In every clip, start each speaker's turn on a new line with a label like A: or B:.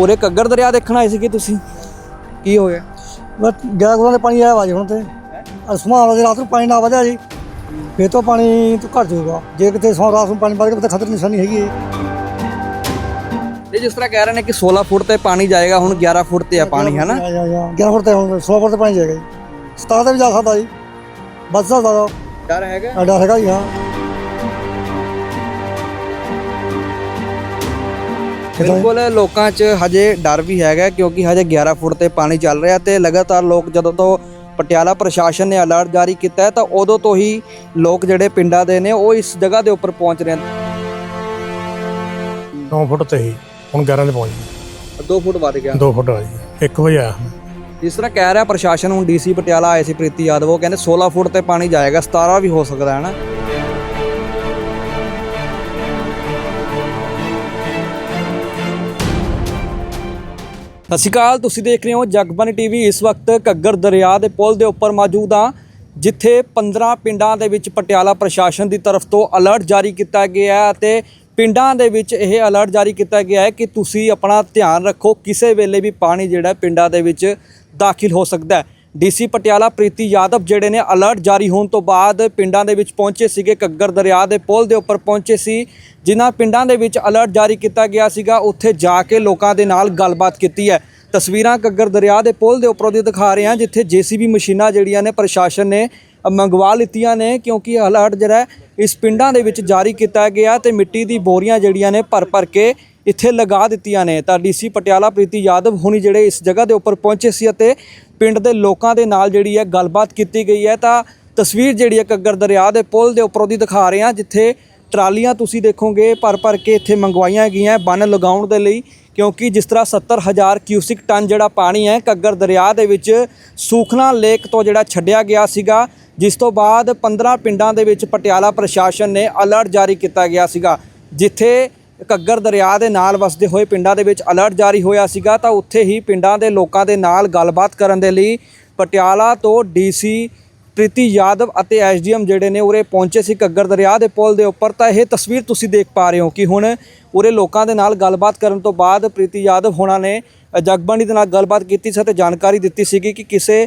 A: ਪੂਰੇ ਘੱਗਰ ਦਰਿਆ ਦੇਖਣ ਆਏ ਸੀਗੇ ਤੁਸੀਂ? ਕੀ ਹੋਇਆ
B: ਬਸ ਗਿਆ ਗੁਰਾਂ ਦੇ ਪਾਣੀ ਆਇਆ ਵਾ ਜੀ ਹੁਣ ਤੇ। ਅਸਮਾਨ ਵਾਲੇ ਰਾਤ ਨੂੰ ਪਾਣੀ ਨਾ ਵਧਿਆ ਜੀ ਫੇਰ ਤੋਂ ਪਾਣੀ ਤੋਂ ਘਟ ਜਾਊਗਾ। ਜੇ ਕਿਤੇ ਸੌ ਰਾਤ ਨੂੰ ਪਾਣੀ ਵੱਧ ਗਿਆ ਤਾਂ ਖਤਰੇ ਨਿਸ਼ਾਨੀ ਹੈਗੀ ਹੈ
A: ਇਹ ਜਿਸ ਤਰ੍ਹਾਂ ਕਹਿ ਰਹੇ ਨੇ ਕਿ 16 ਫੁੱਟ ਤੇ ਪਾਣੀ ਜਾਏਗਾ ਹੁਣ 11 ਫੁੱਟ ਤੇ ਆ ਪਾਣੀ ਹੈ ਨਾ?
B: ਜਾਂ- ਜਾਂ- ਜਾਂ 11 ਫੁੱਟ ਤੇ ਹੁਣ 16 ਫੁੱਟ ਤੇ ਪਾਣੀ ਜਾਏਗਾ ਜੀ। 17 ਤੇ ਵੀ ਜਾ ਸਕਦਾ ਜੀ। ਬਸ ਦਾ। ਜ਼ਿਆਦਾ
A: ਡਰ ਹੈਗਾ?
B: ਐਡਾ ਹੈਗਾ ਜੀ ਹਾਂ।
A: ਬਿਲਕੁਲ ਲੋਕਾਂ 'ਚ ਹਜੇ ਡਰ ਵੀ ਹੈਗਾ ਕਿਉਂਕਿ ਹਜੇ 11 ਫੁੱਟ ਤੇ ਪਾਣੀ ਚੱਲ ਰਿਹਾ ਤੇ ਲਗਾਤਾਰ ਲੋਕ ਜਦੋਂ ਤੋਂ ਪਟਿਆਲਾ ਪ੍ਰਸ਼ਾਸਨ ਨੇ ਅਲਰਟ ਜਾਰੀ ਕੀਤਾ ਹੈ ਤਾਂ ਉਦੋਂ ਤੋਂ ਹੀ ਲੋਕ ਜਿਹੜੇ ਪਿੰਡਾਂ ਦੇ ਨੇ ਉਹ ਇਸ ਜਗ੍ਹਾ ਦੇ ਉੱਪਰ ਪਹੁੰਚ ਰਹੇ ਨੇ।
C: 9 ਫੁੱਟ ਤੇ ਹੀ ਹੁਣ 11 ਤੇ ਪਹੁੰਚ ਗਏ।
A: 2 ਫੁੱਟ ਵੱਧ ਗਿਆ।
C: 2 ਫੁੱਟ ਆ ਜੀ 1 ਵਜੇ ਆਇਆ।
A: ਜਿਸ ਤਰ੍ਹਾਂ ਕਹਿ ਰਿਹਾ ਪ੍ਰਸ਼ਾਸਨ ਹੁਣ ਡੀਸੀ ਪਟਿਆਲਾ ਆਏ ਸੀ ਪ੍ਰੀਤੀ ਯਾਦਵ ਉਹ ਕਹਿੰਦੇ 16 ਫੁੱਟ ਤੇ ਪਾਣੀ ਜਾਏਗਾ 17 ਵੀ ਹੋ ਸਕਦਾ ਹੈ ਨਾ। ਸਤਿ ਸ਼੍ਰੀ ਅਕਾਲ, ਤੁਸੀਂ ਦੇਖ ਰਹੇ ਹੋ ਜਗਬਾਨੀ ਟੀਵੀ। ਇਸ ਵਕਤ ਘੱਗਰ ਦਰਿਆ ਦੇ ਪੁਲ ਦੇ ਉੱਪਰ ਮੌਜੂਦ ਹਾਂ, ਜਿੱਥੇ 15 ਪਿੰਡਾਂ ਦੇ ਵਿੱਚ ਪਟਿਆਲਾ ਪ੍ਰਸ਼ਾਸਨ ਦੀ ਤਰਫ ਤੋਂ ਅਲਰਟ ਜਾਰੀ ਕੀਤਾ ਗਿਆ ਹੈ ਅਤੇ ਪਿੰਡਾਂ ਦੇ ਵਿੱਚ ਇਹ ਅਲਰਟ ਜਾਰੀ ਕੀਤਾ ਗਿਆ ਹੈ ਕਿ ਤੁਸੀਂ ਆਪਣਾ ਧਿਆਨ ਰੱਖੋ, ਕਿਸੇ ਵੇਲੇ ਵੀ ਪਾਣੀ ਜਿਹੜਾ ਪਿੰਡਾਂ ਦੇ ਵਿੱਚ ਦਾਖਲ ਹੋ ਸਕਦਾ ਹੈ। ਡੀਸੀ ਪਟਿਆਲਾ ਪ੍ਰੀਤੀ ਯਾਦਵ ਜਿਹੜੇ ਨੇ ਅਲਰਟ ਜਾਰੀ ਹੋਣ ਤੋਂ ਬਾਅਦ ਪਿੰਡਾਂ ਦੇ ਵਿੱਚ ਪਹੁੰਚੇ ਸੀਗੇ, ਘੱਗਰ ਦਰਿਆ ਦੇ ਪੁਲ ਦੇ ਉੱਪਰ ਪਹੁੰਚੇ ਸੀ, ਜਿਨ੍ਹਾਂ ਪਿੰਡਾਂ ਦੇ ਵਿੱਚ ਅਲਰਟ ਜਾਰੀ ਕੀਤਾ ਗਿਆ ਸੀਗਾ। ਉੱਥੇ ਜਾ ਕੇ ਲੋਕਾਂ ਦੇ ਨਾਲ ਗੱਲਬਾਤ ਕੀਤੀ ਹੈ। ਤਸਵੀਰਾਂ ਘੱਗਰ ਦਰਿਆ ਦੇ ਪੁਲ ਦੇ ਉੱਪਰੋਂ ਦੀ ਦਿਖਾ ਰਹੇ ਹਾਂ, ਜਿੱਥੇ ਜੀਸੀਬੀ ਮਸ਼ੀਨਾਂ ਜਿਹੜੀਆਂ ਨੇ ਪ੍ਰਸ਼ਾਸਨ ਨੇ ਮੰਗਵਾ ਲਿੱਤੀਆਂ ਨੇ, ਕਿਉਂਕਿ ਅਲਰਟ ਜਿਹੜਾ ਇਸ ਪਿੰਡਾਂ ਦੇ ਵਿੱਚ ਜਾਰੀ ਕੀਤਾ ਗਿਆ ਤੇ ਮਿੱਟੀ ਦੀ ਬੋਰੀਆਂ ਜਿਹੜੀਆਂ ਨੇ ਭਰ ਭਰ ਕੇ ਇੱਥੇ ਲਗਾ ਦਿੱਤੀਆਂ ਨੇ। ਤਾਂ ਡੀਸੀ ਪਟਿਆਲਾ ਪ੍ਰੀਤੀ ਯਾਦਵ ਹੁਣੀ ਜਿਹੜੇ ਇਸ ਜਗ੍ਹਾ ਦੇ ਉੱਪਰ ਪਹੁੰਚੇ ਸੀ ਅਤੇ ਪਿੰਡ ਦੇ ਲੋਕਾਂ ਦੇ ਨਾਲ ਜਿਹੜੀ ਹੈ ਗੱਲਬਾਤ ਕੀਤੀ ਗਈ ਹੈ। ਤਾਂ ਤਸਵੀਰ ਜਿਹੜੀ ਹੈ ਘੱਗਰ ਦਰਿਆ ਦੇ ਪੁਲ ਦੇ ਉੱਪਰੋਂ ਦੀ ਦਿਖਾ ਰਹੇ ਹਾਂ, ਜਿੱਥੇ ਟਰਾਲੀਆਂ ਤੁਸੀਂ ਦੇਖੋਗੇ, ਭਰ ਭਰ ਕੇ ਇੱਥੇ ਮੰਗਵਾਈਆਂ ਗਈਆਂ ਬੰਨ ਲਗਾਉਣ ਦੇ ਲਈ, ਕਿਉਂਕਿ ਜਿਸ ਤਰ੍ਹਾਂ 70000 ਕਿਊਸਿਕ ਟਨ ਜਿਹੜਾ ਪਾਣੀ ਹੈ ਘੱਗਰ ਦਰਿਆ ਦੇ ਵਿੱਚ ਸੂਖਨਾ ਲੇਕ ਤੋਂ ਜਿਹੜਾ ਛੱਡਿਆ ਗਿਆ ਸੀਗਾ, ਜਿਸ ਤੋਂ ਬਾਅਦ 15 ਪਿੰਡਾਂ ਦੇ ਵਿੱਚ ਪਟਿਆਲਾ ਪ੍ਰਸ਼ਾਸਨ ਨੇ ਅਲਰਟ ਜਾਰੀ ਕੀਤਾ ਗਿਆ ਸੀਗਾ, ਜਿੱਥੇ ਘੱਗਰ ਦਰਿਆ ਦੇ ਨਾਲ ਵਸਦੇ ਹੋਏ ਪਿੰਡਾਂ ਦੇ ਵਿੱਚ ਅਲਰਟ ਜਾਰੀ ਹੋਇਆ ਸੀਗਾ, ਤਾਂ ਉੱਥੇ ਹੀ ਪਿੰਡਾਂ ਦੇ ਲੋਕਾਂ ਦੇ ਨਾਲ ਗੱਲਬਾਤ ਕਰਨ ਦੇ ਲਈ ਪਟਿਆਲਾ ਤੋਂ ਡੀਸੀ ਪ੍ਰੀਤੀ ਯਾਦਵ ਅਤੇ ਐਸਡੀਐਮ ਜਿਹੜੇ ਨੇ ਉਰੇ ਪਹੁੰਚੇ ਸੀ ਘੱਗਰ ਦਰਿਆ ਦੇ ਪੁਲ ਦੇ ਉੱਪਰ। ਤਾਂ ਇਹ ਤਸਵੀਰ ਤੁਸੀਂ ਦੇਖ ਪਾ ਰਹੇ ਹੋ ਕਿ ਹੁਣ ਉਰੇ ਲੋਕਾਂ ਦੇ ਨਾਲ ਗੱਲਬਾਤ ਕਰਨ ਤੋਂ ਬਾਅਦ ਪ੍ਰੀਤੀ ਯਾਦਵ ਹੋਣਾ ਨੇ ਜਗਬਾਣੀ ਦੇ ਨਾਲ ਗੱਲਬਾਤ ਕੀਤੀ ਸੀ ਅਤੇ ਜਾਣਕਾਰੀ ਦਿੱਤੀ ਸੀਗੀ ਕਿ ਕਿਸੇ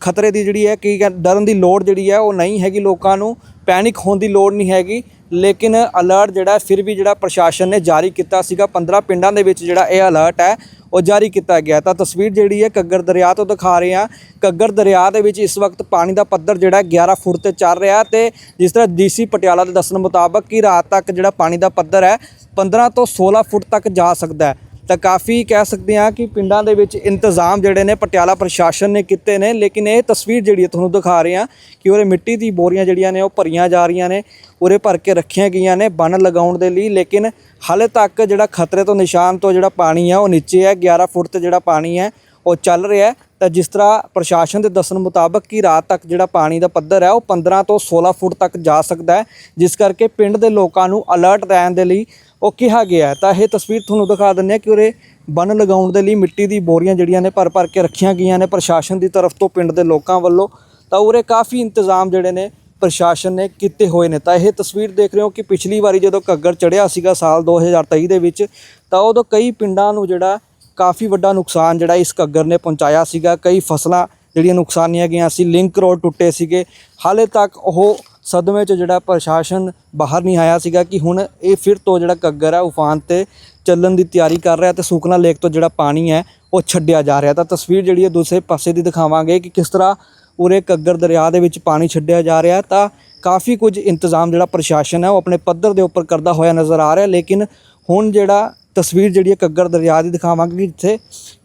A: ਖਤਰੇ ਦੀ ਜਿਹੜੀ ਹੈ, ਕਿ ਡਰਨ ਦੀ ਲੋੜ ਜਿਹੜੀ ਹੈ, ਉਹ ਨਹੀਂ ਹੈਗੀ। ਲੋਕਾਂ ਨੂੰ ਪੈਨਿਕ ਹੋਣ ਦੀ ਲੋੜ ਨਹੀਂ ਹੈਗੀ। ਲੇਕਿਨ ਅਲਰਟ ਜਿਹੜਾ ਫਿਰ ਵੀ ਜਿਹੜਾ ਪ੍ਰਸ਼ਾਸਨ ਨੇ ਜਾਰੀ ਕੀਤਾ ਸੀਗਾ 15 ਪਿੰਡਾਂ ਦੇ ਵਿੱਚ ਜਿਹੜਾ ਇਹ ਅਲਰਟ ਹੈ, ਉਹ ਜਾਰੀ ਕੀਤਾ ਗਿਆ। ਤਾਂ ਤਸਵੀਰ ਜਿਹੜੀ ਹੈ, ਘੱਗਰ ਦਰਿਆ ਤੋਂ ਦਿਖਾ ਰਹੇ ਹਾਂ। ਘੱਗਰ ਦਰਿਆ ਦੇ ਵਿੱਚ ਇਸ ਵਕਤ ਪਾਣੀ ਦਾ ਪੱਧਰ ਜਿਹੜਾ ਹੈ 11 ਫੁੱਟ ਤੇ ਚੱਲ ਰਿਹਾ ਤੇ ਜਿਸ ਤਰ੍ਹਾਂ ਡੀਸੀ ਪਟਿਆਲਾ ਦੇ ਦੱਸਣ ਮੁਤਾਬਕ ਕਿ ਰਾਤ ਤੱਕ ਜਿਹੜਾ ਪਾਣੀ ਦਾ ਪੱਧਰ ਹੈ 15 ਤੋਂ 16 ਫੁੱਟ ਤੱਕ ਜਾ ਸਕਦਾ ਹੈ। ਤਾਂ ਕਾਫੀ ਕਹਿ ਸਕਦੇ ਹਾਂ ਕਿ ਪਿੰਡਾਂ ਦੇ ਵਿੱਚ ਇੰਤਜ਼ਾਮ ਜਿਹੜੇ ਨੇ ਪਟਿਆਲਾ ਪ੍ਰਸ਼ਾਸਨ ਨੇ ਕੀਤੇ ਨੇ, ਲੇਕਿਨ ਇਹ ਤਸਵੀਰ ਜਿਹੜੀ ਹੈ ਤੁਹਾਨੂੰ ਦਿਖਾ ਰਹੇ ਹਾਂ ਕਿ ਉਹਦੇ ਮਿੱਟੀ ਦੀ ਬੋਰੀਆਂ ਜਿਹੜੀਆਂ ਨੇ ਉਹ ਭਰੀਆਂ ਜਾ ਰਹੀਆਂ ਨੇ, ਉਰੇ ਭਰ ਕੇ ਰੱਖੀਆਂ ਗਈਆਂ ਨੇ ਬੰਨ ਲਗਾਉਣ ਦੇ ਲਈ, ਲੇਕਿਨ ਹਾਲੇ ਤੱਕ ਜਿਹੜਾ ਖਤਰੇ ਤੋਂ ਨਿਸ਼ਾਨ ਤੋਂ ਜਿਹੜਾ ਪਾਣੀ ਹੈ ਉਹ ਨੀਚੇ ਹੈ 11 ਫੁੱਟ ਤੇ ਜਿਹੜਾ ਪਾਣੀ ਹੈ ਉਹ ਚੱਲ ਰਿਹਾ ਤਾਂ ਜਿਸ ਤਰ੍ਹਾਂ ਪ੍ਰਸ਼ਾਸਨ ਦੇ ਦੱਸਣ ਮੁਤਾਬਕ ਕਿ ਰਾਤ ਤੱਕ ਜਿਹੜਾ ਪਾਣੀ ਦਾ ਪੱਧਰ ਹੈ ਉਹ 15 ਤੋਂ 16 ਫੁੱਟ ਤੱਕ ਜਾ ਸਕਦਾ ਹੈ, ਜਿਸ ਕਰਕੇ ਪਿੰਡ ਦੇ ਲੋਕਾਂ ਨੂੰ ਅਲਰਟ ਰਹਿਣ ਦੇ ਲਈ ਉਹ ਕਿਹਾ ਗਿਆ ਹੈ। ਤਾਂ ਇਹ ਤਸਵੀਰ ਤੁਹਾਨੂੰ ਦਿਖਾ ਦਿੰਦੇ ਹਾਂ ਕਿ ਉਰੇ ਬੰਨ ਲਗਾਉਣ ਦੇ ਲਈ ਮਿੱਟੀ ਦੀ ਬੋਰੀਆਂ ਜਿਹੜੀਆਂ ਨੇ ਭਰ ਭਰ ਕੇ ਰੱਖੀਆਂ ਗਈਆਂ ਨੇ ਪ੍ਰਸ਼ਾਸਨ ਦੀ ਤਰਫ ਤੋਂ, ਪਿੰਡ ਦੇ ਲੋਕਾਂ ਵੱਲੋਂ। ਤਾਂ ਉਰੇ ਕਾਫੀ ਇੰਤਜ਼ਾਮ ਜਿਹੜੇ ਨੇ ਪ੍ਰਸ਼ਾਸਨ ਨੇ ਕੀਤੇ ਹੋਏ ਨੇ। ਤਾਂ ਇਹ ਤਸਵੀਰ ਦੇਖ ਰਹੇ ਹੋ ਕਿ ਪਿਛਲੀ ਵਾਰੀ ਜਦੋਂ ਘੱਗਰ ਚੜਿਆ ਸੀਗਾ ਸਾਲ 2023 ਦੇ ਵਿੱਚ, ਤਾਂ ਉਦੋਂ ਕਈ ਪਿੰਡਾਂ ਨੂੰ ਜਿਹੜਾ ਕਾਫੀ ਵੱਡਾ ਨੁਕਸਾਨ ਜਿਹੜਾ ਇਸ ਘੱਗਰ ਨੇ ਪਹੁੰਚਾਇਆ ਸੀਗਾ। ਕਈ ਫਸਲਾਂ ਜਿਹੜੀਆਂ ਨੁਕਸਾਨੀਆਂ ਗਈਆਂ ਸੀ, ਲਿੰਕ ਰੋਡ ਟੁੱਟੇ ਸੀਗੇ। ਹਾਲੇ ਤੱਕ ਉਹ ਸਦਮੇ 'ਚ ਜਿਹੜਾ ਪ੍ਰਸ਼ਾਸਨ ਬਾਹਰ ਨਹੀਂ ਆਇਆ ਸੀਗਾ ਕਿ ਹੁਣ ਇਹ ਫਿਰ ਤੋਂ ਜਿਹੜਾ ਘੱਗਰ ਹੈ ਉਫਾਨ ਤੇ ਚੱਲਣ ਦੀ ਤਿਆਰੀ ਕਰ ਰਿਹਾ ਤੇ ਸੁਖਨਾ ਲੇਕ ਤੋਂ ਜਿਹੜਾ ਪਾਣੀ ਹੈ, ਉਹ ਛੱਡਿਆ ਜਾ ਰਿਹਾ। ਤਾਂ ਤਸਵੀਰ ਜਿਹੜੀ ਹੈ ਦੂਸਰੇ ਪਾਸੇ ਦੀ ਦਿਖਾਵਾਂਗੇ ਕਿ ਕਿਸ ਤਰ੍ਹਾਂ ਉਰੇ ਘੱਗਰ ਦਰਿਆ ਦੇ ਵਿੱਚ ਪਾਣੀ ਛੱਡਿਆ ਜਾ ਰਿਹਾ। ਤਾਂ ਕਾਫੀ ਕੁਝ ਇੰਤਜ਼ਾਮ ਜਿਹੜਾ ਪ੍ਰਸ਼ਾਸਨ ਹੈ, ਉਹ ਆਪਣੇ ਪੱਧਰ ਦੇ ਉੱਪਰ ਕਰਦਾ ਹੋਇਆ ਨਜ਼ਰ ਆ ਰਿਹਾ। ਲੇਕਿਨ ਹੁਣ ਜਿਹੜਾ ਤਸਵੀਰ ਜਿਹੜੀ ਹੈ ਘੱਗਰ ਦਰਿਆ ਦੀ ਦਿਖਾਵਾਂਗੇ ਕਿ ਜਿੱਥੇ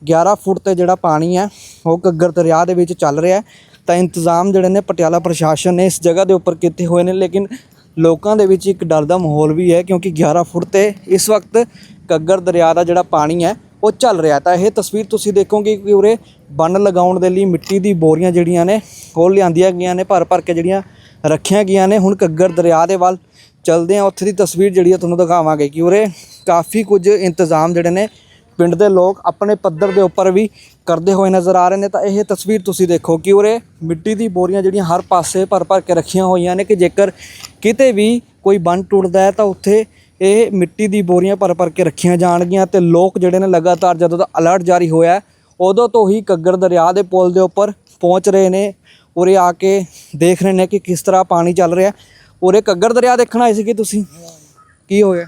A: 11 ਫੁੱਟ ਤੇ ਜਿਹੜਾ ਪਾਣੀ ਹੈ, ਉਹ ਘੱਗਰ ਦਰਿਆ ਦੇ ਵਿੱਚ ਚੱਲ ਰਿਹਾ ਹੈ। ਤਾਂ ਇੰਤਜ਼ਾਮ ਜਿਹੜੇ ਨੇ ਪਟਿਆਲਾ ਪ੍ਰਸ਼ਾਸਨ ਨੇ ਇਸ ਜਗ੍ਹਾ ਦੇ ਉੱਪਰ ਕੀਤੇ ਹੋਏ ਨੇ, ਲੇਕਿਨ ਲੋਕਾਂ ਦੇ ਵਿੱਚ ਇੱਕ ਡਰ ਦਾ ਮਾਹੌਲ ਵੀ ਹੈ ਕਿਉਂਕਿ 11 ਫੁੱਟ ਤੇ ਇਸ ਵਕਤ ਘੱਗਰ ਦਰਿਆ ਦਾ ਜਿਹੜਾ ਪਾਣੀ ਹੈ, ਉਹ ਚੱਲ ਰਿਹਾ ਤਾਂ ਇਹ ਤਸਵੀਰ ਤੁਸੀਂ ਦੇਖੋਗੇ ਕਿ ਉਰੇ ਬੰਨ ਲਗਾਉਣ ਦੇ ਲਈ ਮਿੱਟੀ ਦੀ ਬੋਰੀਆਂ ਜਿਹੜੀਆਂ ਨੇ, ਉਹ ਲਿਆਂਦੀਆਂ ਗਈਆਂ ਨੇ, ਭਰ ਭਰ ਕੇ ਜਿਹੜੀਆਂ ਰੱਖੀਆਂ ਗਈਆਂ ਨੇ। ਹੁਣ ਘੱਗਰ ਦਰਿਆ ਦੇ ਵੱਲ ਚਲਦੇ ਆ ਉੱਥੇ ਦੀ ਤਸਵੀਰ ਜਿਹੜੀ ਹੈ ਤੁਹਾਨੂੰ ਦਿਖਾਵਾਂਗੇ ਕਿ ਉਰੇ ਕਾਫੀ ਕੁਝ ਇੰਤਜ਼ਾਮ ਜਿਹੜੇ ਨੇ, ਪਿੰਡ ਦੇ ਲੋਕ ਆਪਣੇ ਪੱਧਰ ਦੇ ਉੱਪਰ ਵੀ ਕਰਦੇ ਹੋਏ ਨਜ਼ਰ ਆ ਰਹੇ ਨੇ ਤਾਂ ਇਹ ਤਸਵੀਰ ਤੁਸੀਂ ਦੇਖੋ ਕਿ ਉਰੇ ਮਿੱਟੀ ਦੀ ਬੋਰੀਆਂ ਜਿਹੜੀਆਂ ਹਰ ਪਾਸੇ ਭਰ ਭਰ ਕੇ ਰੱਖੀਆਂ ਹੋਈਆਂ ਨੇ ਕਿ ਜੇਕਰ ਕਿਤੇ ਵੀ ਕੋਈ ਬੰਨ ਟੁੱਟਦਾ ਹੈ ਤਾਂ ਉੱਥੇ ਇਹ ਮਿੱਟੀ ਦੀ ਬੋਰੀਆਂ ਭਰ ਭਰ ਕੇ ਰੱਖੀਆਂ ਜਾਣਗੀਆਂ ਤੇ ਲੋਕ ਜਿਹੜੇ ਨੇ ਲਗਾਤਾਰ ਜਦੋਂ ਦਾ ਅਲਰਟ ਜਾਰੀ ਹੋਇਆ ਉਦੋਂ ਤੋਂ ਹੀ ਘੱਗਰ ਦਰਿਆ ਦੇ ਪੁਲ ਦੇ ਉੱਪਰ ਪਹੁੰਚ ਰਹੇ ਨੇ। ਉਰੇ ਆ ਕੇ ਦੇਖ ਰਹੇ ਨੇ ਕਿ ਕਿਸ ਤਰ੍ਹਾਂ ਪਾਣੀ ਚੱਲ ਰਿਹਾ ਉਰੇ ਘੱਗਰ ਦਰਿਆ ਦੇਖਣ ਆਏ ਸੀਗੇ ਤੁਸੀਂ? ਕੀ ਹੋਇਆ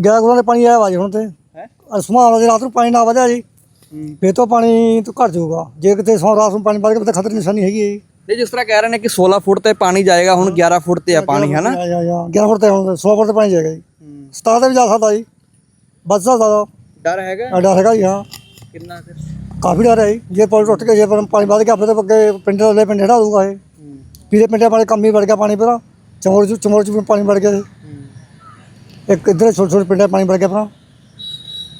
B: ਗਿਆ? ਗੁਰਾਂ ਦੇ ਪਾਣੀ ਆਇਆ ਵਾ ਜੀ ਹੁਣ ਤੇ।
A: ਹੈ?
B: ਅਸਮਾਨ ਵਾਲੇ ਰਾਤ ਨੂੰ ਪਾਣੀ ਨਾ ਵਧਿਆ ਜੀ। ਫੇਰ ਤੋਂ ਪਾਣੀ ਤੋਂ ਘਟ ਜਾਊਗਾ। ਜੇ ਕਿਤੇ ਸੌ ਰਾਤ ਨੂੰ ਪਾਣੀ ਵੱਧ ਗਿਆ ਤਾਂ ਖਤਰੇ ਦੀ ਨਿਸ਼ਾਨੀ ਹੈਗੀ ਹੈ
A: ਜਿਸ ਤਰ੍ਹਾਂ ਕਹਿ ਰਹੇ ਨੇ ਕਿ 16 ਫੁੱਟ ਤੇ ਪਾਣੀ ਜਾਏਗਾ ਹੁਣ 11 ਫੁੱਟ ਤੇ ਆ ਪਾਣੀ ਹੈ ਨਾ
B: ਜਾਂ ਜਾਂ 11 ਫੁੱਟ ਤੇ ਹੁਣ 100 ਫੁੱਟ ਤੇ ਪਾਣੀ ਜਾਏਗਾ ਜੀ। 17 ਤੇ ਵੀ ਜਾ ਸਕਦਾ ਜੀ। ਵੱਧ ਸਕਦਾ
A: ਡਰ ਹੈਗਾ?
B: ਡਰ ਹੈਗਾ ਜੀ ਹਾਂ।
A: ਕਿੰਨਾ ਫਿਰ?
B: ਕਾਫੀ ਡਰ ਹੈ ਜੀ। ਜੇ ਪੁਲ ਟੁੱਟ ਕੇ ਜੇ ਪਰ ਪਾਣੀ ਵੱਧ ਗਿਆ ਫਿਰ ਤਾਂ ਅੱਗੇ ਪਿੰਡ ਵਾਲੇ ਪਿੰਡ ਹਟਾ ਦੂਗਾ ਇਹ। ਪੀਰੇ ਪਿੰਡਾਂ ਵਾਲੇ ਕੰਮ ਹੀ ਵੜ ਗਿਆ ਪਾਣੀ ਪਰਾ। ਚਮੋੜ ਚ ਚਮੋੜ ਚ ਪਾਣੀ ਵੜ ਗਿਆ। ਇੱਕ ਇੱਧਰ ਛੋਟੇ ਛੋਟੇ ਪਿੰਡਾਂ ਪਾਣੀ ਵੜ ਗਿਆ ਪਰਾ।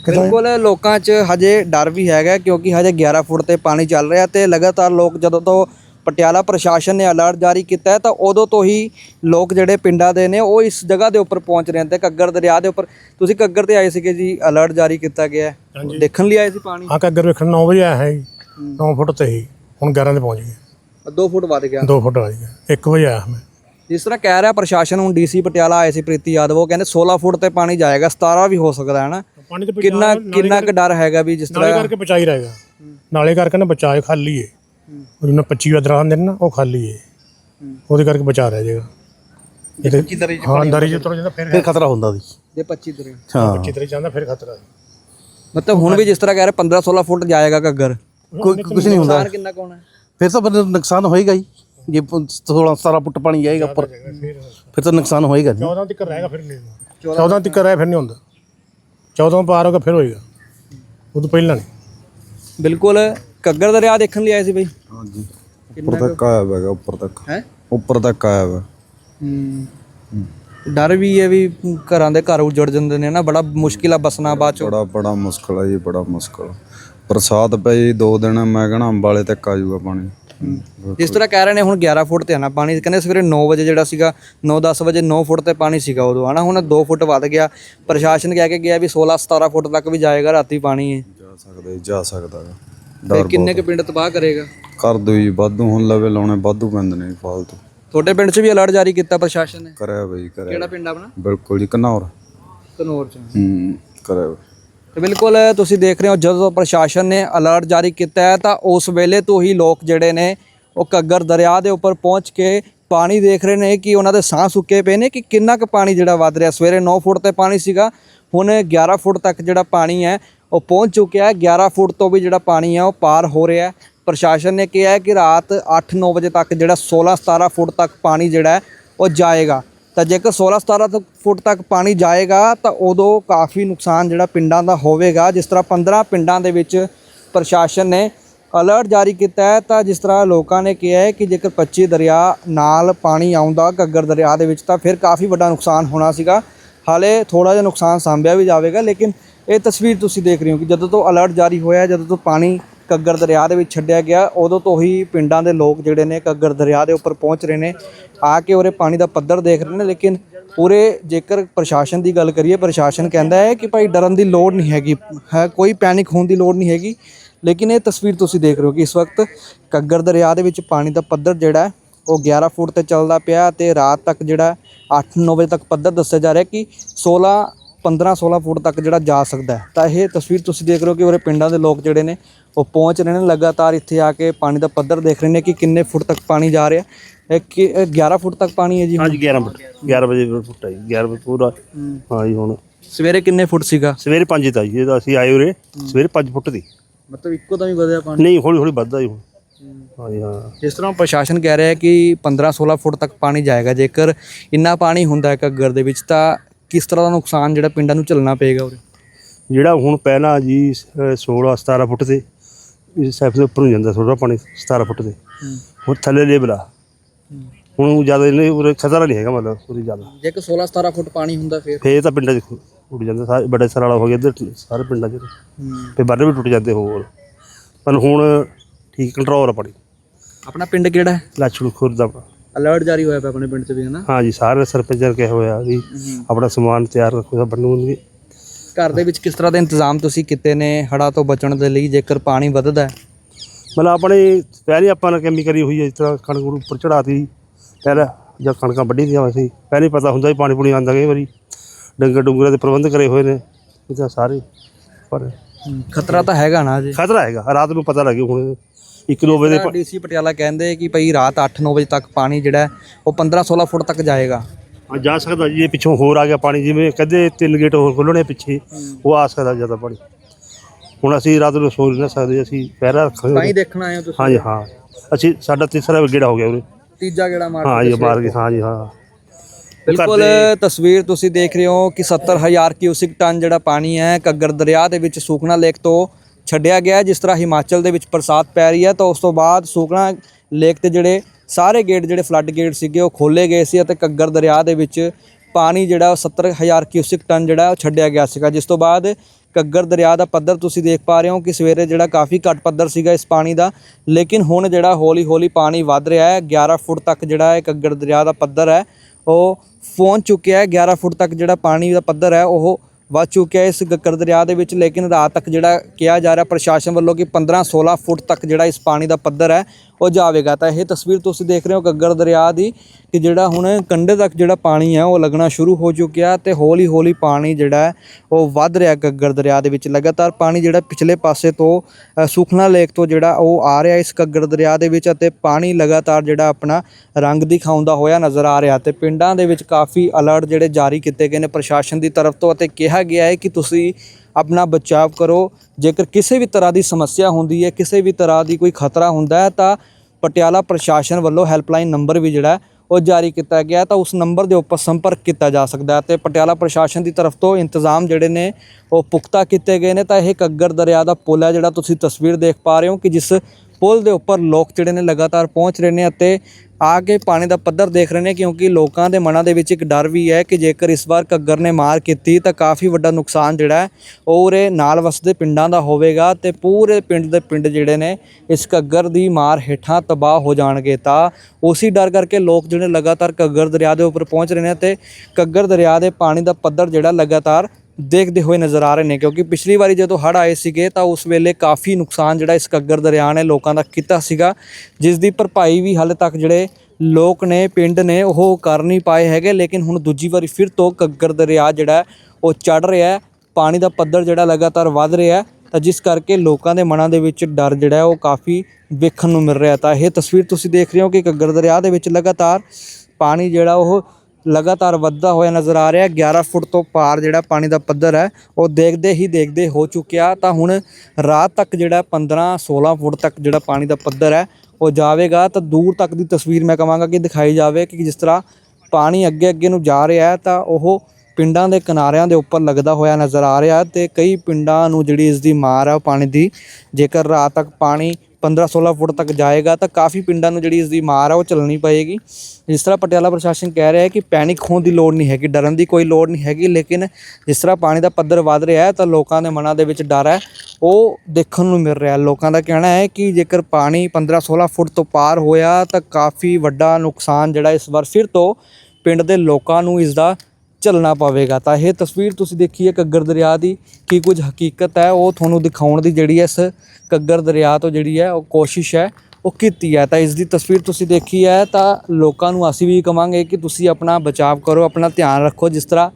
B: ਕਿਦਾਂ?
A: ਬਿਲਕੁਲ ਲੋਕਾਂ 'ਚ ਹਜੇ ਡਰ ਵੀ ਹੈਗਾ ਕਿਉਂਕਿ ਹਜੇ 11 ਫੁੱਟ ਤੇ ਪਾਣੀ ਚੱਲ ਰਿਹਾ ਤੇ ਲਗਾਤਾਰ ਲੋਕ ਜਦੋਂ ਤੋਂ ਪਟਿਆਲਾ ਪ੍ਰਸ਼ਾਸਨ ਨੇ ਅਲਰਟ ਜਾਰੀ ਕੀਤਾ ਹੈ ਤਾਂ ਉਦੋਂ ਤੋਂ ਹੀ ਲੋਕ ਜਿਹੜੇ ਪਿੰਡਾਂ ਦੇ ਨੇ ਉਹ ਇਸ ਜਗ੍ਹਾ ਦੇ ਉੱਪਰ ਪਹੁੰਚ ਰਹੇ ਨੇ ਤੇ ਘੱਗਰ ਦਰਿਆ ਦੇ ਉੱਪਰ। ਤੁਸੀਂ ਘੱਗਰ ਤੇ ਆਏ ਸੀਗੇ ਜੀ ਅਲਰਟ ਜਾਰੀ ਕੀਤਾ ਗਿਆ ਹੈ।
C: ਹਾਂਜੀ।
A: ਦੇਖਣ ਲਈ ਆਏ ਸੀ ਪਾਣੀ?
C: ਆ ਘੱਗਰ ਵੇਖਣ 9 ਵਜੇ ਆਇਆ ਹੈ ਜੀ 9 ਫੁੱਟ ਤੇ ਹੀ ਹੁਣ 11 ਤੇ ਪਹੁੰਚ ਗਏ।
A: 2 ਫੁੱਟ ਵੱਧ ਗਿਆ।
C: 2 ਫੁੱਟ ਵੱਜ ਗਿਆ 1 ਵਜੇ ਆਇਆ ਮੈਂ।
A: ਜਿਸ ਤਰ੍ਹਾਂ ਕਹਿ ਰਿਹਾ ਪ੍ਰਸ਼ਾਸਨ ਹੁਣ ਡੀਸੀ ਪਟਿਆਲਾ ਆਏ ਸੀ ਪ੍ਰੀਤੀ ਯਾਦਵ ਉਹ ਕਹਿੰਦੇ 16 ਫੁੱਟ ਤੇ ਪਾਣੀ ਜਾਏਗਾ 17 ਵੀ ਹੋ ਸਕਦਾ ਹੈ ਨਾ।
C: ਪਾਣੀ ਤੇ
A: ਕਿੰਨਾ ਕਿੰਨਾ ਕੁ ਡਰ ਹੈਗਾ ਵੀ ਜਿਸ
C: ਨਾਲੇ
A: ਤਰ੍ਹਾਂ
C: ਕਰਕੇ ਬਚਾਈ ਰਹੇਗਾ ਨਾਲੇ ਕਰਕੇ ਨਾ ਬਚਾਏ ਖਾਲੀ ਏ ਉਹਨਾਂ 25 ਦਰਾਂ ਹੁੰਦੇ ਨੇ ਉਹ ਖਾਲੀ ਏ ਉਹਦੇ ਕਰਕੇ ਬਚਾ ਰਹਿ ਜਾਏਗਾ। ਇਹਦੇ
A: ਦਰੇ
C: ਹਾਂ ਅੰਦਰ ਹੀ ਉਤਰ ਜਾਂਦਾ ਫਿਰ
D: ਫਿਰ ਖਤਰਾ ਹੁੰਦਾ ਦੀ
A: ਦੇ 25 ਦਰੇ।
D: ਹਾਂ।
C: 25 ਦਰੇ ਜਾਂਦਾ ਫਿਰ ਖਤਰਾ
A: ਮਤਲਬ ਹੁਣ ਵੀ ਜਿਸ ਤਰ੍ਹਾਂ ਕਹਿ ਰਹੇ 15 16 ਫੁੱਟ ਜਾਏਗਾ ਘੱਗਰ।
D: ਕੋਈ ਕੁਝ ਨਹੀਂ ਹੁੰਦਾ।
A: ਕਿੰਨਾ
D: ਫਿਰ ਤਾਂ ਬੰਦੇ ਨੂੰ ਨੁਕਸਾਨ ਹੋਏਗਾ ਹੀ। ਜੇ 16 17 ਫੁੱਟ ਪਾਣੀ ਜਾਏਗਾ ਉੱਪਰ। ਫਿਰ ਤਾਂ ਨੁਕਸਾਨ ਹੋਏਗਾ ਜੀ
C: 14 ਤੱਕ ਰਹੇਗਾ ਫਿਰ ਨਹੀਂ 14 ਤੱਕ ਰਹਿ ਫਿਰ ਨਹੀਂ ਹੁੰਦਾ। 14 ਪਾਰ ਹੋਗਾ ਫਿਰ ਹੋਏਗਾ। ਉਦੋਂ ਪਹਿਲਾਂ ਨਹੀਂ।
A: ਬਿਲਕੁਲ ਘੱਗਰ ਦਰਿਆ ਦੇਖਣ ਲਈ ਆਏ ਸੀ ਬਈ।
E: ਹਾਂਜੀ। ਉੱਪਰ ਤੱਕ ਆਇਆ ਹੈਗਾ ਉੱਪਰ ਤੱਕ।
A: ਹੈ?
E: ਉੱਪਰ ਤੱਕ ਆਇਆ ਵਾ
A: ਡਰ ਵੀ ਹੈ ਵੀ ਘਰਾਂ ਦੇ ਘਰ ਉਜੜ ਜਾਂਦੇ ਨੇ ਨਾ ਬੜਾ ਮੁਸ਼ਕਿਲ ਆ ਬਸਣਾ ਬਾਅਦ ਚੋਂ।
E: ਬੜਾ ਬੜਾ ਮੁਸ਼ਕਲ ਹੈ ਜੀ ਬੜਾ ਮੁਸ਼ਕਲ। ਬਰਸਾਤ ਪਈ ਦੋ ਦਿਨ ਮੈਂ ਕਹਣਾ ਅੰਬਾਲੇ ਤੱਕ ਆ ਜਾਊਗਾ ਪਾਣੀ।
A: ਜਿਸ ਤਰ੍ਹਾਂ ਕਹਿ ਰਹੇ ਨੇ ਹੁਣ 11 ਫੁੱਟ ਤੇ ਆਣਾ ਪਾਣੀ ਕਹਿੰਦੇ ਸਵੇਰੇ 9 ਵਜੇ ਜਿਹੜਾ ਸੀਗਾ 9-10 ਵਜੇ 9 ਫੁੱਟ ਤੇ ਪਾਣੀ ਸੀਗਾ ਉਦੋਂ ਹਨਾ ਹੁਣ 2 ਫੁੱਟ ਵੱਧ ਗਿਆ। ਪ੍ਰਸ਼ਾਸਨ ਕਹਿ ਕੇ ਗਿਆ ਵੀ 16-17 ਫੁੱਟ ਤੱਕ ਵੀ ਜਾਏਗਾ ਰਾਤੀ ਪਾਣੀ
E: ਜਾ ਸਕਦੇ ਜਾ ਸਕਦਾ।
A: ਤੇ ਕਿੰਨੇ ਕੁ ਪਿੰਡ ਤਬਾਹ ਕਰੇਗਾ?
E: ਕਰ ਦੋ ਜੀ ਵਾਧੂ ਹੁਣ ਲਵੇ ਲਾਉਣੇ ਵਾਧੂ ਪੈਂਦੇ ਨੇ ਫਾਲਤੂ।
A: ਤੁਹਾਡੇ ਪਿੰਡ 'ਚ ਵੀ ਅਲਰਟ ਜਾਰੀ ਕੀਤਾ ਪ੍ਰਸ਼ਾਸਨ ਨੇ?
E: ਕਰਿਆ ਬਈ ਕਰਿਆ।
A: ਕਿਹੜਾ ਪਿੰਡ ਆਪਣਾ?
E: ਬਿਲਕੁਲ ਜੀ ਘਨੌਰ
A: ਕਨੌਰ 'ਚ।
E: ਹੂੰ ਕਰਿਆ।
A: ਤੇ ਬਿਲਕੁਲ ਤੁਸੀਂ ਦੇਖ ਰਹੇ ਹੋ, ਜਦੋਂ ਪ੍ਰਸ਼ਾਸਨ ਨੇ ਅਲਰਟ ਜਾਰੀ ਕੀਤਾ ਹੈ, ਤਾਂ ਉਸ ਵੇਲੇ ਤੋਂ ਹੀ ਲੋਕ ਜਿਹੜੇ ਨੇ, ਉਹ ਘੱਗਰ ਦਰਿਆ ਦੇ ਉੱਪਰ ਪਹੁੰਚ ਕੇ ਪਾਣੀ ਦੇਖ ਰਹੇ ਨੇ ਕਿ ਉਹਨਾਂ ਦੇ ਸਾਹ ਸੁੱਕੇ ਪਏ ਨੇ ਕਿ ਕਿੰਨਾ ਕੁ ਪਾਣੀ ਜਿਹੜਾ ਵੱਧ ਰਿਹਾ। ਸਵੇਰੇ 9 ਫੁੱਟ ਤੇ ਪਾਣੀ ਸੀਗਾ, ਹੁਣ 11 ਫੁੱਟ ਤੱਕ ਜਿਹੜਾ ਪਾਣੀ ਹੈ, ਉਹ ਪਹੁੰਚ ਚੁੱਕਿਆ ਹੈ। 11 ਫੁੱਟ ਤੋਂ ਵੀ ਜਿਹੜਾ ਪਾਣੀ ਹੈ, ਉਹ ਪਾਰ ਹੋ ਰਿਹਾ ਹੈ। ਪ੍ਰਸ਼ਾਸਨ ਨੇ ਕਿਹਾ ਕਿ ਰਾਤ 8-9 ਵਜੇ ਤੱਕ ਜਿਹੜਾ 16-17 ਫੁੱਟ ਤੱਕ ਪਾਣੀ ਜਿਹੜਾ ਉਹ ਜਾਏਗਾ। ਤਾਂ ਜੇਕਰ 16-17 ਤੱਕ ਫੁੱਟ ਤੱਕ ਪਾਣੀ ਜਾਏਗਾ, ਤਾਂ ਉਦੋਂ ਕਾਫੀ ਨੁਕਸਾਨ ਜਿਹੜਾ ਪਿੰਡਾਂ ਦਾ ਹੋਵੇਗਾ। ਜਿਸ ਤਰ੍ਹਾਂ 15 ਪਿੰਡਾਂ ਦੇ ਵਿੱਚ ਪ੍ਰਸ਼ਾਸਨ ਨੇ ਅਲਰਟ ਜਾਰੀ ਕੀਤਾ ਹੈ, ਤਾਂ ਜਿਸ ਤਰ੍ਹਾਂ ਲੋਕਾਂ ਨੇ ਕਿਹਾ ਹੈ ਕਿ ਜੇਕਰ 25 ਦਰਿਆ ਨਾਲ ਪਾਣੀ ਆਉਂਦਾ, ਘੱਗਰ ਦਰਿਆ ਦੇ ਵਿੱਚ, ਤਾਂ ਫਿਰ ਕਾਫੀ ਵੱਡਾ ਨੁਕਸਾਨ ਹੋਣਾ ਸੀਗਾ। ਹਾਲੇ ਥੋੜਾ ਜਿਹਾ ਨੁਕਸਾਨ ਸਾਂਭਿਆ ਵੀ ਜਾਵੇਗਾ, ਲੇਕਿਨ ਇਹ ਤਸਵੀਰ ਤੁਸੀਂ ਦੇਖ ਰਹੇ ਹੋ ਕਿ ਜਦੋਂ ਤੋਂ ਅਲਰਟ ਜਾਰੀ ਹੋਇਆ ਜਦੋਂ ਤੋਂ ਪਾਣੀ ਘੱਗਰ ਦਰਿਆ ਦੇ ਵਿੱਚ ਛੱਡਿਆ ਗਿਆ। ਉਦੋਂ ਤੋਂ ਹੀ ਪਿੰਡਾਂ ਦੇ ਲੋਕ ਜਿਹੜੇ ਨੇ ਘੱਗਰ ਦਰਿਆ ਦੇ ਉੱਪਰ ਪਹੁੰਚ ਰਹੇ ਨੇ। ਆ ਕੇ ਉਰੇ ਪਾਣੀ ਦਾ ਪੱਧਰ ਦੇਖ ਰਹੇ ਨੇ, ਲੇਕਿਨ ਪੂਰੇ ਜੇਕਰ ਪ੍ਰਸ਼ਾਸਨ ਦੀ ਗੱਲ ਕਰੀਏ, ਪ੍ਰਸ਼ਾਸਨ ਕਹਿੰਦਾ ਹੈ ਕਿ ਭਾਈ ਡਰਨ ਦੀ ਲੋੜ ਨਹੀਂ ਹੈਗੀ। ਹੈ, ਕੋਈ ਪੈਨਿਕ ਹੋਣ ਦੀ ਲੋੜ ਨਹੀਂ ਹੈਗੀ। ਲੇਕਿਨ ਇਹ ਤਸਵੀਰ ਤੁਸੀਂ ਦੇਖ ਰਹੇ ਹੋ ਕਿ ਇਸ ਵਕਤ ਘੱਗਰ ਦਰਿਆ ਦੇ ਵਿੱਚ ਪਾਣੀ ਦਾ ਪੱਧਰ ਜਿਹੜਾ ਉਹ 11 ਫੁੱਟ ਤੇ ਚੱਲਦਾ ਪਿਆ ਤੇ ਰਾਤ ਤੱਕ ਜਿਹੜਾ 8-9 ਵਜੇ ਤੱਕ ਪੱਧਰ ਦੱਸਿਆ ਜਾ ਰਿਹਾ ਕਿ 16 15-16 ਫੁੱਟ ਤੱਕ ਜਿਹੜਾ ਜਾ ਸਕਦਾ ਤਾਂ ਇਹ ਤਸਵੀਰ ਤੁਸੀਂ ਦੇਖ ਰਹੇ ਹੋ ਕਿ ਉਰੇ ਪਿੰਡਾਂ ਦੇ ਲੋਕ ਜਿਹੜੇ ਨੇ ਉਹ ਪਹੁੰਚ ਰਹੇ ਨੇ ਲਗਾਤਾਰ ਇੱਥੇ ਆ ਕੇ ਪਾਣੀ ਦਾ ਪੱਧਰ ਦੇਖ ਰਹੇ ਨੇ ਕਿ ਕਿੰਨੇ ਫੁੱਟ ਤੱਕ ਪਾਣੀ ਜਾ ਰਿਹਾ। ਹੈ ਕਿ ਇਹ 11 ਫੁੱਟ ਤੱਕ ਪਾਣੀ ਹੈ ਜੀ
F: ਹਾਂਜੀ 11 ਫੁੱਟ 11 ਵਜੇ ਫੁੱਟ ਆਈ 11 ਵਜੇ ਪੂਰਾ। ਹਾਂ। ਜੀ ਹੁਣ।
A: ਸਵੇਰੇ ਕਿੰਨੇ ਫੁੱਟ ਸੀਗਾ?
F: ਸਵੇਰੇ 5 ਤਾਂ ਜੀ ਜਦੋਂ ਅਸੀਂ ਆਏ ਉਰੇ ਸਵੇਰੇ 5 ਫੁੱਟ ਦੀ।
A: ਮਤਲਬ ਇੱਕੋ ਦਮ ਹੀ ਵਧਿਆ ਪਾਣੀ?
F: ਨਹੀਂ ਹੌਲੀ ਹੌਲੀ ਵੱਧਦਾ ਜੀ ਹੁਣ। ਹਾਂ। ਜੀ ਹਾਂ।
A: ਜਿਸ ਤਰ੍ਹਾਂ ਪ੍ਰਸ਼ਾਸਨ ਕਹਿ ਰਿਹਾ ਹੈ ਕਿ 15-16 ਫੁੱਟ ਤੱਕ ਪਾਣੀ ਜਾਏਗਾ। ਜੇਕਰ ਇੰਨਾ ਪਾਣੀ ਹੁੰਦਾ ਹੈ ਘੱਗਰ ਦੇ ਵਿੱਚ ਤਾਂ ਕਿਸ ਤਰ੍ਹਾਂ ਦਾ ਨੁਕਸਾਨ ਜਿਹੜਾ ਪਿੰਡਾਂ ਨੂੰ ਝੱਲਣਾ ਪਏਗਾ ਉਰੇ?
F: ਜਿਹੜਾ ਹੁਣ ਪਹਿਲਾਂ ਜੀ 16 17 ਫੁੱਟ ਤੇ ਇਸ ਸਾਈਡ ਦੇ ਉੱਪਰ ਨੂੰ ਜਾਂਦਾ ਥੋੜਾ ਪਾਣੀ 17 ਫੁੱਟ ਤੇ ਹੁਣ ਥੱਲੇ ਲੈਵਲ ਆ। ਹੁਣ ਜ਼ਿਆਦਾ ਇਹਨੇ ਉਰੇ ਖਤਰਾ ਨਹੀਂ ਹੈਗਾ ਮਤਲਬ ਉਰੇ ਜ਼ਿਆਦਾ।
A: ਜੇਕਰ 16-17 ਫੁੱਟ ਪਾਣੀ ਹੁੰਦਾ ਫਿਰ?
F: ਫੇਰ ਤਾਂ ਪਿੰਡਾਂ 'ਚ ਉੱਡ ਜਾਂਦਾ ਸਾਰੇ ਬੜੇ ਸਰ ਵਾਲਾ ਹੋ ਗਿਆ ਇੱਧਰ ਸਾਰੇ ਪਿੰਡਾਂ 'ਚ। ਫੇਰ ਬੰਨ ਵੀ ਟੁੱਟ ਜਾਂਦੇ ਹੋਰ। ਪਰ ਹੁਣ ਠੀਕ ਕੰਟਰੋਲ ਆ ਪਾਣੀ।
A: ਆਪਣਾ ਪਿੰਡ ਕਿਹੜਾ ਹੈ?
F: ਲਾਚੂ ਖੁਰਦ ਦਾ
A: ਅਲਰਟ ਜਾਰੀ ਹੋਇਆ ਪਿਆ ਆਪਣੇ ਪਿੰਡ 'ਚ ਵੀ ਹਨਾ
F: ਹਾਂ ਜੀ ਸਾਰੇ ਸਰਪੰਚਰ ਕਿਹਾ ਹੋਇਆ ਵੀ ਆਪਣਾ ਸਮਾਨ ਤਿਆਰ ਰੱਖੋ ਸਭ ਬਣੂਗੀ।
A: ਘਰ ਦੇ ਵਿੱਚ ਕਿਸ ਤਰ੍ਹਾਂ ਦੇ ਇੰਤਜ਼ਾਮ ਤੁਸੀਂ ਕੀਤੇ ਨੇ ਹੜ੍ਹਾਂ ਤੋਂ ਬਚਣ ਦੇ ਲਈ ਜੇਕਰ ਪਾਣੀ ਵੱਧਦਾ ਹੈ?
F: ਮਤਲਬ ਆਪਣੇ ਪਹਿਲੇ ਆਪਾਂ ਨੇ ਕੈਮੀ ਕਰੀ ਹੋਈ ਹੈ ਜਿਸ ਤਰ੍ਹਾਂ ਕਣਕ ਨੂੰ ਉੱਪਰ ਚੜਾਤੀ ਪਹਿਲਾਂ ਜਦ ਕਣਕਾਂ ਵੱਢੀ ਦੀਆਂ ਸੀ ਪਹਿਲੇ ਪਤਾ ਹੁੰਦਾ ਸੀ ਪਾਣੀ ਪੂਣੀ ਆਉਂਦਾ ਕਈ ਵਾਰੀ ਡੰਗਰ ਡੁੰਗਰਾਂ ਦੇ ਪ੍ਰਬੰਧ ਕਰੇ ਹੋਏ ਨੇ ਇਹ ਤਾਂ ਸਾਰੇ ਪਰ
A: ਖਤਰਾ ਤਾਂ ਹੈਗਾ ਨਾ ਜੀ
F: ਖਤਰਾ ਹੈਗਾ ਰਾਤ ਨੂੰ ਪਤਾ ਲੱਗੇ ਹੁਣ 1-2 ਵਜੇ ਦੇ
A: ਡੀਸੀ ਪਟਿਆਲਾ ਕਹਿੰਦੇ ਕਿ ਭਈ ਰਾਤ 8-9 ਵਜੇ ਤੱਕ ਪਾਣੀ ਜਿਹੜਾ ਹੈ, ਉਹ 15-16 ਫੁੱਟ ਤੱਕ ਜਾਏਗਾ।
F: ਹਾਂ, ਜਾ ਸਕਦਾ ਜੀ ਇਹ ਪਿੱਛੋਂ ਹੋਰ ਆ ਗਿਆ ਪਾਣੀ ਜਿਵੇਂ ਕਦੇ ਤਿੰਨ ਗੇਟ ਹੋਰ ਖੁੱਲਣੇ ਪਿੱਛੇ ਉਹ ਆ ਸਕਦਾ ਜ਼ਿਆਦਾ ਪਾਣੀ। ਹੁਣ ਅਸੀਂ ਰਾਤ ਨੂੰ ਸੋ ਨਹੀਂ ਸਕਦੇ ਅਸੀਂ ਪਹਿਰਾ
A: ਤਾਂ ਹੀ
F: ਰੱਖਾਂਗੇ
A: ਦੇਖਣ ਆਏ ਹੋ ਤੁਸੀਂ?
F: ਹਾਂਜੀ ਹਾਂ। ਅਸੀਂ ਸਾਡਾ ਤੀਸਰਾ ਗੇੜਾ ਹੋ ਗਿਆ ਉਰੇ।
A: ਤੀਜਾ ਗੇੜਾ ਮਾਰ
F: ਹਾਂ ਜੀ ਮਾਰ ਗਏ ਹਾਂ ਜੀ ਹਾਂ।
A: ਬਿਲਕੁਲ ਤਸਵੀਰ ਤੁਸੀਂ ਦੇਖ ਰਹੇ ਹੋ ਕਿ 70000 ਕਿਊਸਿਕ ਟਨ ਜਿਹੜਾ ਪਾਣੀ ਹੈ ਘੱਗਰ ਦਰਿਆ ਦੇ ਵਿੱਚ ਸੂਖਨਾ ਲੇਕ ਤੋਂ ਛੱਡਿਆ ਗਿਆ। ਜਿਸ ਤਰ੍ਹਾਂ ਹਿਮਾਚਲ ਦੇ ਵਿੱਚ ਬਰਸਾਤ ਪੈ ਰਹੀ ਹੈ ਤਾਂ ਉਸ ਤੋਂ ਬਾਅਦ ਸੂਖਨਾ ਲੇਕ ਤੇ ਜਿਹੜੇ ਸਾਰੇ ਗੇਟ ਜਿਹੜੇ ਫਲੱਡ ਗੇਟ ਸੀਗੇ ਉਹ ਖੋਲੇ ਗਏ ਸੀ ਅਤੇ ਘੱਗਰ ਦਰਿਆ ਦੇ ਵਿੱਚ ਪਾਣੀ ਜਿਹੜਾ ਉਹ 70000 ਕਿਊਸਿਕ ਟਨ ਜਿਹੜਾ ਉਹ ਛੱਡਿਆ ਗਿਆ ਸੀਗਾ। ਜਿਸ ਤੋਂ ਬਾਅਦ ਘੱਗਰ ਦਰਿਆ ਦਾ ਪੱਧਰ ਤੁਸੀਂ ਦੇਖ ਪਾ ਰਹੇ ਹੋ ਕਿ ਸਵੇਰੇ ਜਿਹੜਾ ਕਾਫੀ ਘੱਟ ਪੱਧਰ ਸੀਗਾ ਇਸ ਪਾਣੀ ਦਾ, ਲੇਕਿਨ ਹੁਣ ਜਿਹੜਾ ਹੌਲੀ ਹੌਲੀ ਪਾਣੀ ਵੱਧ ਰਿਹਾ ਹੈ। 11 ਫੁੱਟ ਤੱਕ ਜਿਹੜਾ ਹੈ ਘੱਗਰ ਦਰਿਆ ਦਾ ਪੱਧਰ ਹੈ, ਉਹ ਪਹੁੰਚ ਚੁੱਕਿਆ ਹੈ। 11 ਫੁੱਟ ਤੱਕ ਜਿਹੜਾ ਪਾਣੀ ਦਾ ਪੱਧਰ ਹੈ, ਉਹ ਵੱਧ ਚੁੱਕਿਆ ਇਸ ਘੱਗਰ ਦਰਿਆ ਦੇ ਵਿੱਚ, ਲੇਕਿਨ ਰਾਤ ਤੱਕ ਜਿਹੜਾ ਕਿਹਾ ਜਾ ਰਿਹਾ ਪ੍ਰਸ਼ਾਸਨ ਵੱਲੋਂ ਕਿ 15-16 ਫੁੱਟ ਤੱਕ ਜਿਹੜਾ ਇਸ ਪਾਣੀ ਦਾ ਪੱਧਰ ਹੈ, ਉਹ ਜਾਵੇਗਾ। ਤਾਂ ਇਹ ਤਸਵੀਰ ਤੁਸੀਂ ਦੇਖ ਰਹੇ ਹੋ ਗੱਗਰ ਦਰਿਆ ਦੀ, ਕਿ ਜਿਹੜਾ ਹੁਣ ਕੰਢੇ ਤੱਕ ਜਿਹੜਾ ਪਾਣੀ ਹੈ, ਉਹ ਲੱਗਣਾ ਸ਼ੁਰੂ ਹੋ ਚੁੱਕਿਆ ਤੇ ਹੌਲੀ ਹੌਲੀ ਪਾਣੀ ਜਿਹੜਾ ਉਹ ਵੱਧ ਰਿਹਾ ਘੱਗਰ ਦਰਿਆ ਦੇ ਵਿੱਚ। ਲਗਾਤਾਰ ਪਾਣੀ ਜਿਹੜਾ ਪਿਛਲੇ ਪਾਸੇ ਤੋਂ ਸੁਖਨਾ ਲੇਕ ਤੋਂ ਜਿਹੜਾ ਉਹ ਆ ਰਿਹਾ ਇਸ ਘੱਗਰ ਦਰਿਆ ਦੇ ਵਿੱਚ ਅਤੇ ਪਾਣੀ ਲਗਾਤਾਰ ਜਿਹੜਾ ਆਪਣਾ ਰੰਗ ਦਿਖਾਉਂਦਾ ਹੋਇਆ ਨਜ਼ਰ ਆ ਰਿਹਾ ਤੇ ਪਿੰਡਾਂ ਦੇ ਵਿੱਚ ਕਾਫੀ ਅਲਰਟ ਜਿਹੜੇ ਜਾਰੀ ਕੀਤੇ ਗਏ ਨੇ ਪ੍ਰਸ਼ਾਸਨ ਦੀ ਤਰਫ ਤੋਂ ਅਤੇ ਕਿਹਾ ਗਿਆ ਹੈ ਕਿ ਤੁਸੀਂ ਆਪਣਾ ਬਚਾਅ ਕਰੋ। ਜੇਕਰ ਕਿਸੇ ਵੀ ਤਰ੍ਹਾਂ ਦੀ ਸਮੱਸਿਆ ਹੁੰਦੀ ਹੈ, ਕਿਸੇ ਵੀ ਤਰ੍ਹਾਂ ਦੀ ਕੋਈ ਖਤਰਾ ਹੁੰਦਾ ਹੈ, ਤਾਂ ਪਟਿਆਲਾ ਪ੍ਰਸ਼ਾਸਨ ਵੱਲੋਂ ਹੈਲਪਲਾਈਨ ਨੰਬਰ ਵੀ ਜਿਹੜਾ ਉਹ ਜਾਰੀ ਕੀਤਾ ਗਿਆ ਤਾਂ ਉਸ ਨੰਬਰ ਦੇ ਉੱਪਰ ਸੰਪਰਕ ਕੀਤਾ ਜਾ ਸਕਦਾ ਹੈ ਤੇ ਪਟਿਆਲਾ ਪ੍ਰਸ਼ਾਸਨ ਦੀ ਤਰਫ ਤੋਂ ਇੰਤਜ਼ਾਮ ਜਿਹੜੇ ਨੇ, ਉਹ ਪੁਖਤਾ ਕੀਤੇ ਗਏ ਨੇ। ਤਾਂ ਇਹ ਘੱਗਰ ਦਰਿਆ ਦਾ ਪੁਲ ਹੈ ਜਿਹੜਾ ਤੁਸੀਂ ਤਸਵੀਰ ਦੇਖ ਪਾ ਰਹੇ ਹੋ ਕਿ ਜਿਸ ਪੁਲ ਦੇ ਉੱਪਰ ਲੋਕ ਜਿਹੜੇ ਨੇ ਲਗਾਤਾਰ ਪਹੁੰਚ ਰਹੇ ਨੇ ਅਤੇ ਆ ਕੇ ਪਾਣੀ ਦਾ ਪੱਧਰ ਦੇਖ ਰਹੇ ਨੇ ਕਿਉਂਕਿ ਲੋਕਾਂ ਦੇ ਮਨਾਂ ਦੇ ਵਿੱਚ ਇੱਕ ਡਰ ਵੀ ਹੈ ਕਿ ਜੇਕਰ ਇਸ ਵਾਰ ਘੱਗਰ ਨੇ ਮਾਰ ਕੀਤੀ ਤਾਂ ਕਾਫੀ ਵੱਡਾ ਨੁਕਸਾਨ ਜਿਹੜਾ ਹੈ ਉਹ ਉਰੇ ਨਾਲ ਵਸਦੇ ਪਿੰਡਾਂ ਦਾ ਹੋਵੇਗਾ ਤੇ ਪੂਰੇ ਪਿੰਡ ਦੇ ਪਿੰਡ ਜਿਹੜੇ ਨੇ ਇਸ ਘੱਗਰ ਦੀ ਮਾਰ ਹੇਠਾਂ ਤਬਾਹ ਹੋ ਜਾਣਗੇ ਤਾਂ ਉਸੇ ਡਰ ਕਰਕੇ ਲੋਕ ਜਿਹੜੇ ਲਗਾਤਾਰ ਘੱਗਰ ਦਰਿਆ ਦੇ ਉੱਪਰ ਪਹੁੰਚ ਰਹੇ ਨੇ ਤੇ ਘੱਗਰ ਦਰਿਆ ਦੇ ਪਾਣੀ ਦਾ ਪੱਧਰ ਜਿਹੜਾ ਲਗਾਤਾਰ ਦੇਖਦੇ ਹੋਏ ਨਜ਼ਰ ਆ ਰਹੇ ਨੇ, ਕਿਉਂਕਿ ਪਿਛਲੀ ਵਾਰੀ ਜਦੋਂ ਹੜ੍ਹ ਆਏ ਸੀਗੇ ਤਾਂ ਉਸ ਵੇਲੇ ਕਾਫੀ ਨੁਕਸਾਨ ਜਿਹੜਾ ਇਸ ਘੱਗਰ ਦਰਿਆ ਨੇ ਲੋਕਾਂ ਦਾ ਕੀਤਾ ਸੀਗਾ, ਜਿਸ ਦੀ ਭਰਪਾਈ ਵੀ ਹਾਲੇ ਤੱਕ ਜਿਹੜੇ ਲੋਕ ਨੇ, ਪਿੰਡ ਨੇ, ਉਹ ਕਰ ਨਹੀਂ ਪਾਏ ਹੈਗੇ। ਲੇਕਿਨ ਹੁਣ ਦੂਜੀ ਵਾਰੀ ਫਿਰ ਤੋਂ ਘੱਗਰ ਦਰਿਆ ਜਿਹੜਾ, ਉਹ ਚੜ ਰਿਹਾ ਪਾਣੀ ਦਾ ਪੱਧਰ ਜਿਹੜਾ ਲਗਾਤਾਰ ਵੱਧ ਰਿਹਾ ਤਾਂ ਜਿਸ ਕਰਕੇ ਲੋਕਾਂ ਦੇ ਮਨਾਂ ਦੇ ਵਿੱਚ ਡਰ ਜਿਹੜਾ ਉਹ ਕਾਫੀ ਵੇਖਣ ਨੂੰ ਮਿਲ ਰਿਹਾ ਤਾਂ ਇਹ ਤਸਵੀਰ ਤੁਸੀਂ ਦੇਖ ਰਹੇ ਹੋ ਕਿ ਘੱਗਰ ਦਰਿਆ ਦੇ ਵਿੱਚ ਲਗਾਤਾਰ ਪਾਣੀ ਜਿਹੜਾ ਉਹ ਲਗਾਤਾਰ ਵੱਧਦਾ ਹੋਇਆ ਨਜ਼ਰ ਆ ਰਿਹਾ। 11 ਫੁੱਟ ਤੋਂ ਪਾਰ ਜਿਹੜਾ ਪਾਣੀ ਦਾ ਪੱਧਰ ਹੈ, ਉਹ ਦੇਖਦੇ ਹੀ ਦੇਖਦੇ ਹੋ ਚੁੱਕਿਆ। ਤਾਂ ਹੁਣ ਰਾਤ ਤੱਕ ਜਿਹੜਾ 15 16 ਫੁੱਟ ਤੱਕ ਜਿਹੜਾ ਪਾਣੀ ਦਾ ਪੱਧਰ ਹੈ, ਉਹ ਜਾਵੇਗਾ। ਤਾਂ ਦੂਰ ਤੱਕ ਦੀ ਤਸਵੀਰ ਮੈਂ ਕਹਾਂਗਾ ਕਿ ਦਿਖਾਈ ਜਾਵੇ ਕਿ ਜਿਸ ਤਰ੍ਹਾਂ ਪਾਣੀ ਅੱਗੇ ਅੱਗੇ ਨੂੰ ਜਾ ਰਿਹਾ ਹੈ, ਤਾਂ ਉਹ ਪਿੰਡਾਂ ਦੇ ਕਿਨਾਰਿਆਂ ਦੇ ਉੱਪਰ ਲੱਗਦਾ ਹੋਇਆ ਨਜ਼ਰ ਆ ਰਿਹਾ ਹੈ ਤੇ ਕਈ ਪਿੰਡਾਂ ਨੂੰ ਜਿਹੜੀ ਇਸ ਦੀ ਮਾਰ ਹੈ, ਉਹ ਪਾਣੀ ਦੀ। ਜੇਕਰ ਰਾਤ ਤੱਕ ਪਾਣੀ 15-16 ਫੁੱਟ ਤੱਕ ਜਾਏਗਾ ਤਾਂ ਕਾਫੀ ਪਿੰਡਾਂ ਨੂੰ ਜਿਹੜੀ ਇਸ ਦੀ ਮਾਰ ਹੈ ਉਹ ਚੱਲਣੀ ਪਏਗੀ। ਜਿਸ ਤਰ੍ਹਾਂ ਪਟਿਆਲਾ ਪ੍ਰਸ਼ਾਸਨ ਕਹਿ ਰਿਹਾ ਹੈ ਕਿ ਪੈਨਿਕ ਹੋਣ ਦੀ ਲੋੜ ਨਹੀਂ ਹੈਗੀ, ਡਰਨ ਦੀ ਕੋਈ ਲੋੜ ਨਹੀਂ ਹੈਗੀ, ਲੇਕਿਨ ਜਿਸ ਤਰ੍ਹਾਂ ਪਾਣੀ ਦਾ ਪੱਧਰ ਵਧ ਰਿਹਾ ਹੈ ਤਾਂ ਲੋਕਾਂ ਦੇ ਮਨਾਂ ਦੇ ਵਿੱਚ ਡਰ ਹੈ। ਉਹ ਦੇਖਣ ਨੂੰ ਮਿਲ ਰਿਹਾ ਲੋਕਾਂ ਦਾ ਕਹਿਣਾ ਹੈ ਕਿ ਜੇਕਰ ਪਾਣੀ 15-16 ਫੁੱਟ ਤੋਂ ਪਾਰ ਹੋਇਆ ਤਾਂ ਕਾਫੀ ਵੱਡਾ ਨੁਕਸਾਨ ਜਿਹੜਾ ਇਸ ਵਾਰ ਫਿਰ ਤੋਂ ਪਿੰਡ ਦੇ ਲੋਕਾਂ ਨੂੰ ਇਸ ਦਾ ਚੱਲਣਾ ਪਵੇਗਾ। ਤਾਂ ਇਹ ਤਸਵੀਰ ਤੁਸੀਂ ਦੇਖੀ ਹੈ ਘੱਗਰ ਦਰਿਆ ਦੀ। ਕੀ ਕੁਝ ਹਕੀਕਤ ਹੈ, ਉਹ ਤੁਹਾਨੂੰ ਦਿਖਾਉਣ ਦੀ ਜਿਹੜੀ ਹੈ ਇਸ ਘੱਗਰ ਦਰਿਆ ਤੋਂ ਜਿਹੜੀ ਹੈ, ਉਹ ਕੋਸ਼ਿਸ਼ ਹੈ, ਉਹ ਕੀਤੀ ਹੈ। ਤਾਂ ਇਸ ਦੀ ਤਸਵੀਰ ਤੁਸੀਂ ਦੇਖੀ ਹੈ, ਤਾਂ ਲੋਕਾਂ ਨੂੰ ਅਸੀਂ ਵੀ ਕਵਾਂਗੇ ਕਿ ਤੁਸੀਂ ਆਪਣਾ ਬਚਾਅ ਕਰੋ, ਆਪਣਾ ਧਿਆਨ ਰੱਖੋ। ਜਿਸ ਤਰ੍ਹਾਂ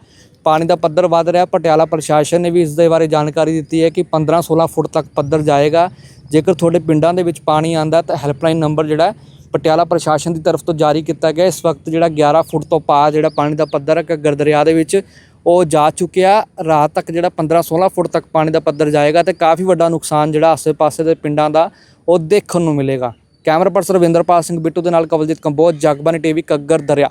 A: ਪਾਣੀ ਦਾ ਪੱਧਰ ਵੱਧ ਰਿਹਾ, ਪਟਿਆਲਾ ਪ੍ਰਸ਼ਾਸਨ ਨੇ ਵੀ ਇਸ ਦੇ ਬਾਰੇ ਜਾਣਕਾਰੀ ਦਿੱਤੀ ਹੈ ਕਿ 15-16 ਫੁੱਟ ਤੱਕ ਪੱਧਰ ਜਾਏਗਾ। ਜੇਕਰ ਤੁਹਾਡੇ ਪਿੰਡਾਂ ਦੇ ਵਿੱਚ ਪਾਣੀ ਆਂਦਾ ਤਾਂ ਹੈਲਪਲਾਈਨ ਨੰਬਰ ਜਿਹੜਾ ਪਟਿਆਲਾ ਪ੍ਰਸ਼ਾਸਨ ਦੀ ਤਰਫ ਤੋਂ ਜਾਰੀ ਕੀਤਾ ਗਿਆ। ਇਸ ਵਕਤ ਜਿਹੜਾ 11 ਫੁੱਟ ਤੋਂ ਪਾਰ ਜਿਹੜਾ ਪਾਣੀ ਦਾ ਪੱਧਰ ਹੈ, ਘੱਗਰ ਦਰਿਆ ਦੇ ਵਿੱਚ, ਉਹ ਜਾ ਚੁੱਕਿਆ। ਰਾਤ ਤੱਕ ਜਿਹੜਾ 15-16 ਫੁੱਟ ਤੱਕ ਪਾਣੀ ਦਾ ਪੱਧਰ ਜਾਏਗਾ ਤੇ ਕਾਫੀ ਵੱਡਾ ਨੁਕਸਾਨ ਜਿਹੜਾ ਆਸ-ਪਾਸੇ ਦੇ ਪਿੰਡਾਂ ਦਾ, ਉਹ ਦੇਖਣ ਨੂੰ ਮਿਲੇਗਾ। ਕੈਮਰਾ ਪਰਸਨ ਰਵਿੰਦਰਪਾਲ ਸਿੰਘ ਬਿੱਟੂ ਦੇ ਨਾਲ ਕਵਲਜੀਤ ਕੰਬੋਜ ਜਗਬਾਨੀ ਟੀਵੀ, ਘੱਗਰ ਦਰਿਆ।